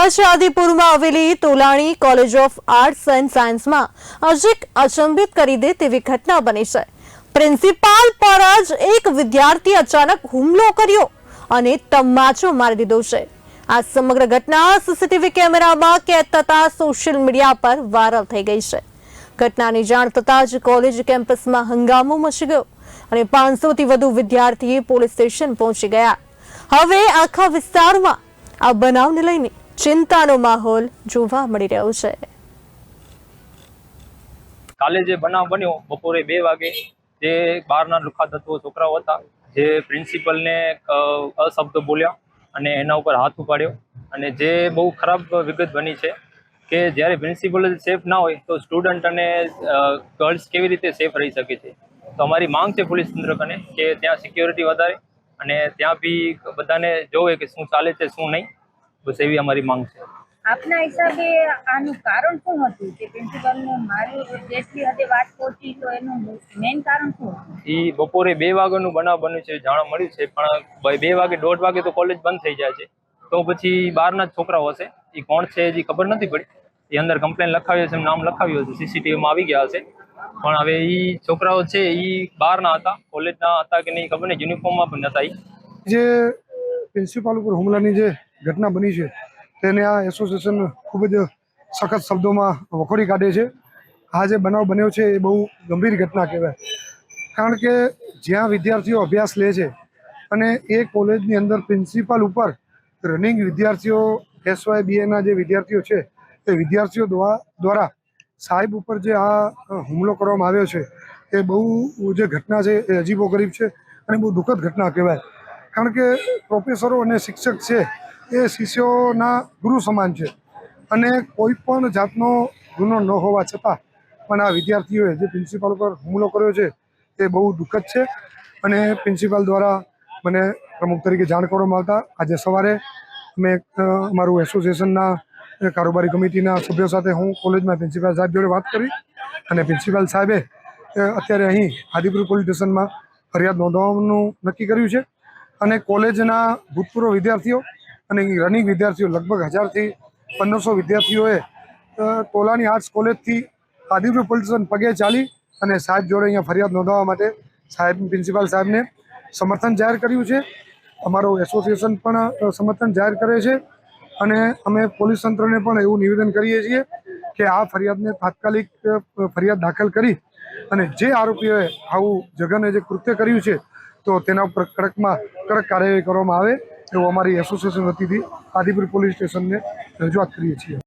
કચ્છ આવેલી Tolani college of arts and સાયન્સમાં અજીક અચંબિત કરી દે તેવી ઘટના બની છે. પ્રિન્સિપાલ પર જ એક વિદ્યાર્થી અચાનક હુમલો કર્યો અને તમાચો મારી દીધો છે. આ સમગ્ર ઘટના સીસીટીવી કેમેરામાં કેદ થતા સોશિયલ મીડિયા પર વાયરલ થઈ ગઈ છે. ઘટનાની જાણ થતાં જ કોલેજ કેમ્પસમાં હંગામો મચી ગયો અને પાંચસોથી વધુ વિદ્યાર્થી પોલીસ સ્ટેશન પહોંચી ગયા. હવે આખા વિસ્તારમાં આ બનાવને લઈને ચિંતાનો માહોલ જોવા મળી રહ્યો છે. કાલે જે બનાવ બન્યો, બપોરે બે વાગે, જે બહારના લુખા તત્વો છોકરાઓ હતા, જે પ્રિન્સિપલને અશબ્દ બોલ્યા અને એના ઉપર હાથ ઉપાડ્યો. અને જે બહુ ખરાબ વિગત બની છે કે જ્યારે પ્રિન્સિપલ સેફ ના હોય, તો સ્ટુડન્ટ અને ગર્લ્સ કેવી રીતે સેફ રહી શકે છે? તો અમારી માંગ છે પોલીસ તંત્ર કે ત્યાં સિક્યોરિટી વધારે અને ત્યાં બી બધાને જોવે કે શું ચાલે છે, શું નહીં. બસ એવી અમારી માંગ છે. આપના હિસાબે આનું કારણ શું હતું કે પ્રિન્સિપલને મારી જેટલી હદે વાત પહોંચી તો એનું મેઇન કારણ શું હતું? ઈ બપોરે બે વાગ્યાનું બનાવ બન્યું છે જાણવા મળ્યું છે પણ ભાઈ બે વાગે દોઢ વાગે તો કોલેજ બંધ થઈ જાય છે. તો પછી બહારના જ છોકરાઓ હશે. એ કોણ છે હજી ખબર નથી પડી. એ અંદર કમ્પ્લેન લખાવ્યો છે નામ લખાવ્યું છે સીસીટીવીમાં આવી ગયા હશે. પણ હવે એ છોકરાઓ છે એ બહારના હતા કોલેજના હતા કે નહીં ખબર નહીં યુનિફોર્મમાં પણ નતા જે પ્રિન્સિપાલ ઉપર હુમલાની જે ઘટના બની છે, તેને આ એસોસિએશન ખૂબ જ સખત શબ્દોમાં વખોડી કાઢે છે. આ જે બનાવ બન્યો છે એ બહુ ગંભીર ઘટના કહેવાય. કારણ કે જ્યાં વિદ્યાર્થીઓ અભ્યાસ લે છે અને એ કોલેજની અંદર પ્રિન્સિપાલ ઉપર રનિંગ વિદ્યાર્થીઓ એસવાય બીએના જે વિદ્યાર્થીઓ છે, એ વિદ્યાર્થીઓ દ્વા- દ્વારા સાહેબ ઉપર જે આ હુમલો કરવામાં આવ્યો છે, એ બહુ જે ઘટના છે એ અજીબો ગરીબ છે અને બહુ દુઃખદ ઘટના કહેવાય. કારણ કે પ્રોફેસરો અને શિક્ષક છે એ શિષ્યોના ગુરુ સમાન છે. અને કોઈ પણ જાતનો ગુનો ન હોવા છતાં પણ આ વિદ્યાર્થીઓએ જે પ્રિન્સિપાલ ઉપર હુમલો કર્યો છે, એ બહુ દુઃખદ છે. અને પ્રિન્સિપાલ દ્વારા મને પ્રમુખ તરીકે જાણ કરવામાં આવતા આજે સવારે મેં અમારું એસોસિએશનના કારોબારી કમિટીના સભ્યો સાથે હું કોલેજમાં પ્રિન્સિપાલ સાહેબ જોડે વાત કરી અને પ્રિન્સિપાલ સાહેબે અત્યારે અહીં આદિપુર પોલીસ સ્ટેશનમાં ફરિયાદ નોંધવાનું નક્કી કર્યું છે. અને કોલેજના ભૂતપૂર્વ વિદ્યાર્થીઓ અને રનિંગ વિદ્યાર્થીઓ લગભગ હજારથી પંદરસો વિદ્યાર્થીઓએ તોલાની આર્ટ્સ કોલેજથી આદિપુર પોલીસ પગે ચાલી અને સાહેબ જોડે અહીંયા ફરિયાદ નોંધાવવા માટે સાહેબ પ્રિન્સિપાલ સાહેબને સમર્થન જાહેર કર્યું છે. અમારું એસોસિએશન પણ સમર્થન જાહેર કરે છે અને અમે પોલીસ તંત્રને પણ એવું નિવેદન કરીએ છીએ કે આ ફરિયાદને તાત્કાલિક ફરિયાદ દાખલ કરી અને જે આરોપીઓએ આવું જઘન્ય જે કૃત્ય કર્યું છે તો તેના ઉપર કડકમાં કડક કાર્યવાહી કરવામાં આવે. એવું અમારી એસોસિએશન વતીથી આદિપુર પોલીસ સ્ટેશનને રજૂઆત કરીએ છીએ.